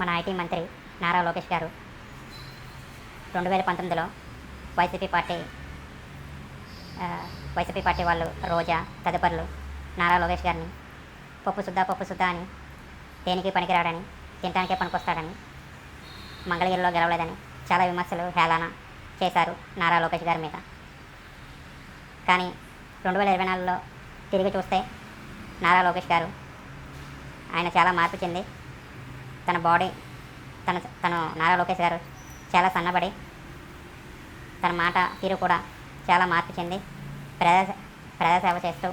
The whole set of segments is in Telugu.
మన ఐటీ మంత్రి నారా లోకేష్ గారు. రెండు వేల పంతొమ్మిదిలో వైసీపీ పార్టీ వైసీపీ పార్టీ వాళ్ళు రోజా తదుపరులు నారా లోకేష్ గారిని పప్పు సుద్దా పప్పు సుద్దా అని దేనికి పనికిరాడని తినడానికే పనికొస్తాడని మంగళగిరిలో గెలవలేదని చాలా విమర్శలు హేళన చేశారు నారా లోకేష్ గారి మీద. కానీ రెండు వేల ఇరవై నాలుగులో తిరిగి చూస్తే నారా లోకేష్ గారు ఆయన చాలా మార్పు చెంది తన బాడీ తన తను నారా లోకేష్ గారు చాలా సన్నబడి తన మాట తీరు కూడా చాలా మార్పు చెంది ప్రజా ప్రజాసేవ చేస్తూ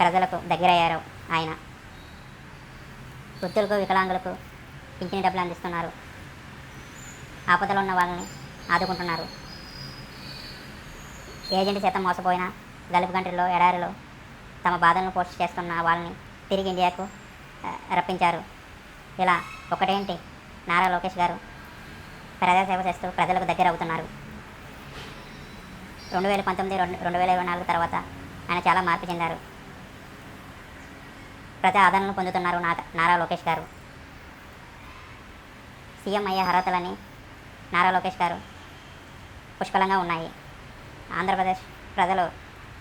ప్రజలకు దగ్గరయ్యారు ఆయన. వృద్ధులకు వికలాంగులకు పింఛని డబ్బులు అందిస్తున్నారు. ఆపదలో ఉన్న వాళ్ళని ఆదుకుంటున్నారు. ఏజెంట్ చేత మోసపోయిన గల్ఫ్ కంట్రీలో ఎడారిలో తమ బాధలను పోస్ట్ చేస్తున్న వాళ్ళని తిరిగి ఇండియాకు రప్పించారు. ఇలా ఒకటేంటి? నారా లోకేష్ గారు ప్రజాసేవ చేస్తూ ప్రజలకు దగ్గర అవుతున్నారు. రెండు వేల పంతొమ్మిది రెండు రెండు వేల ఇరవై నాలుగు తర్వాత ఆయన చాలా మార్పు చెందారు. ప్రజా ఆదరణలు పొందుతున్నారు నా నారా లోకేష్ గారు. సీఎం అయ్యే అర్హతలని నారా లోకేష్ గారు పుష్కలంగా ఉన్నాయి. ఆంధ్రప్రదేశ్ ప్రజలు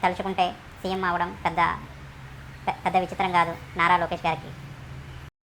తలుచుకుంటే సీఎం అవడం పెద్ద పెద్ద విచిత్రం కాదు నారా లోకేష్ గారికి.